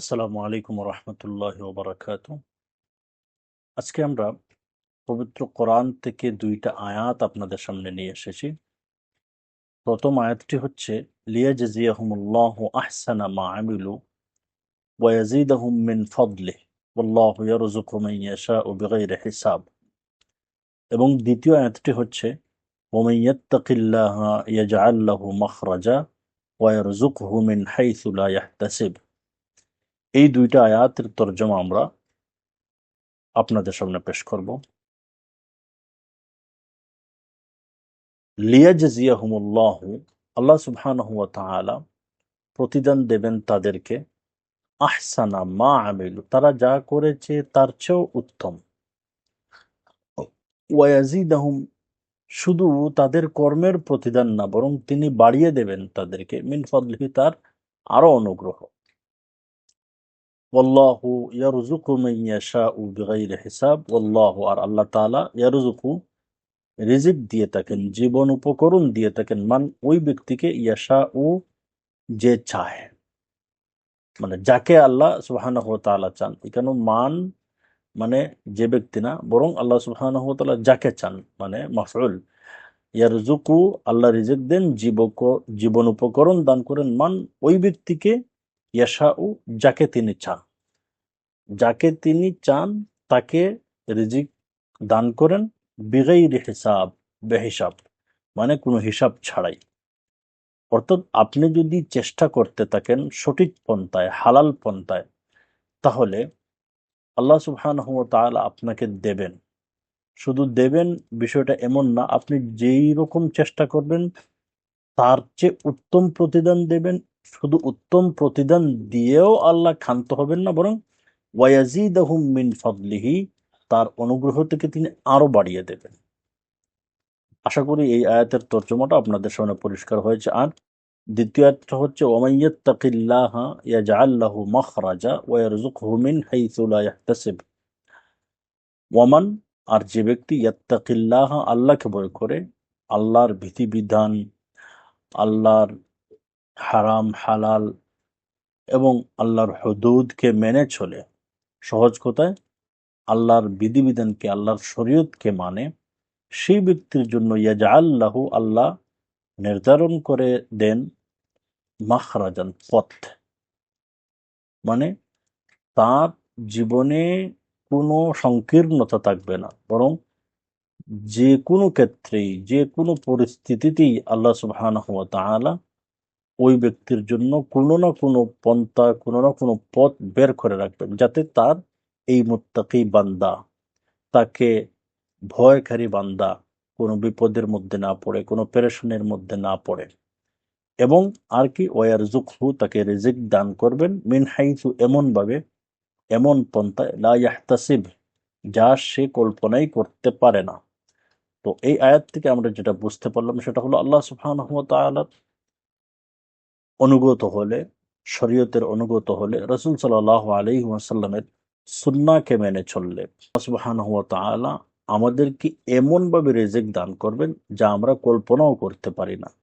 আসসালামু আলাইকুম রহমতুল্লাহ ওবরাকাত। আজকে আমরা পবিত্র কোরআন থেকে দুইটা আয়াত আপনাদের সামনে নিয়ে এসেছি। প্রথম আয়াতটি হচ্ছে লিয়াজিয়াহুমুল্লাহ আহসানা মা আমিলু ওয়াজিদাহুম মিন ফদলে মান ইয়াশাউ বিগাইরি হিসাব। এবং দ্বিতীয় আয়াতটি হচ্ছে, ওমান ইয়াত্তাকিল্লাহা ইয়াজআল লাহু মাখরাজা ওয়া ইয়ারযুকহু মিন হাইথু লা ইয়াহতাসিব। এই দুইটা আয়াতের তর্জমা আমরা আপনাদের সামনে পেশ করব। লিয়াজিয়াহুমুল্লাহ আল্লাহ সুবহানাহু প্রতিদান দেবেন তাদেরকে, আহসানা মা আমিলু, তারা যা করেছে তার চেয়েও উত্তম। ওয়াজিদাহুম শুধু তাদের কর্মের প্রতিদান না, বরং তিনি বাড়িয়ে দেবেন তাদেরকে, মিন তার আরও অনুগ্রহ। ওয়াল্লাহু ইয়ারযুকু মান ইয়াশাউ বিগাইরি হিসাব ওয়াল্লাহু আর আল্লাহ তাআলা রিজিক দিয়ে থাকেন, জীবন উপকরণ দিয়ে থাকেন, মান ওই ব্যক্তিকে ইয়াশাউ যে চায়। মানে যাকে আল্লাহ সুবহানাহু তাআলা চান। এখানে মান মানে যে ব্যক্তি না, বরং আল্লাহ সুবহানাহু তাআলা যাকে চান মানে মাফউল। ইয়ারযুকু, আল্লাহ রিজিক দেন, জীবক, জীবন উপকরণ দান করেন, মান ওই ব্যক্তিকে ইয়াশাউ, যাকে তিনি চান। যাকে তিনি চান, তাকে রিজিক দান করেন বিগাইরি হিসাব, বেহিসাব মানে কোনো হিসাব ছাড়াই। অর্থাৎ আপনি যদি চেষ্টা করতে থাকেন সঠিক পন্থায়, হালাল পন্থায়, তাহলে আল্লাহ ওয়া আপনাকে দেবেন। শুধু দেবেন বিষয়টা এমন না, আপনি যেই রকম চেষ্টা করবেন তার চেয়ে উত্তম প্রতিদান দেবেন। শুধু উত্তম প্রতিদান দিয়েও আল্লাহ ক্ষান্ত হবেন না, বরং ওয়াজিদাহুম মিন ফদলিহি, তার অনুগ্রহ থেকে তিনি আরও বাড়িয়ে দেবেন। আশা করি এই আয়াতের তর্জমাটা আপনাদের সামনে পরিষ্কার হয়েছে। আর দ্বিতীয় আয়াতটা হচ্ছে ওমাইয়াত্তাকিল্লাহা ইয়াজআল লাহু মাখরাজা ওয়া ইয়ারযুকহু মিন হাইথু লা ইয়াহতাসিব। ওয়ামান, আর যে ব্যক্তি ইয়াত্তাকিল্লাহ আল্লাহকে ভয় করে, আল্লাহর বিধিবিধান আল্লাহর হারাম, হালাল এবং আল্লাহর হদুদকে মেনে চলে, সহজ কথায় আল্লাহর বিধিবিধানকে, আল্লাহর শরীয়তকে মানে সেই ব্যক্তির জন্য ইয়াজা আল্লাহু আল্লাহ নির্ধারণ করে দেন মাখরাজান, পথ। মানে তার জীবনে কোনো সংকীর্ণতা থাকবে না, বরং যে কোনো ক্ষেত্রেই, যে কোনো পরিস্থিতিতেই আল্লাহ সুবহানাহু ওয়া তাআলা ওই ব্যক্তির জন্য কোনো না কোনো পন্থা, কোনো না কোনো পথ বের করে রাখবেন যাতে তার এই মুত্তাকি বান্দা, তাকে ভয়কারী বান্দা কোনো বিপদের মধ্যে না পড়ে, কোনো পেরেশানের মধ্যে না পড়ে। এবং আর কি ওয়ার জুকহু তাকে রিজিক দান করবেন মিন হাইসু এমনভাবে, এমন পন্থায় লা ইয়াহতাসিব, যা সে কল্পনাই করতে পারে না। তো এই আয়াত থেকে আমরা যেটা বুঝতে পারলাম সেটা হলো আল্লাহ সুফান অনুগত হলে, শরীয়তের অনুগত হলে রসুল সাল্লাহ আলি ওয়াসাল্লামের সুন্নাকে মেনে চললে তাআলা আমাদেরকে এমনভাবে রেজেক দান করবেন যা আমরা কল্পনাও করতে পারি না।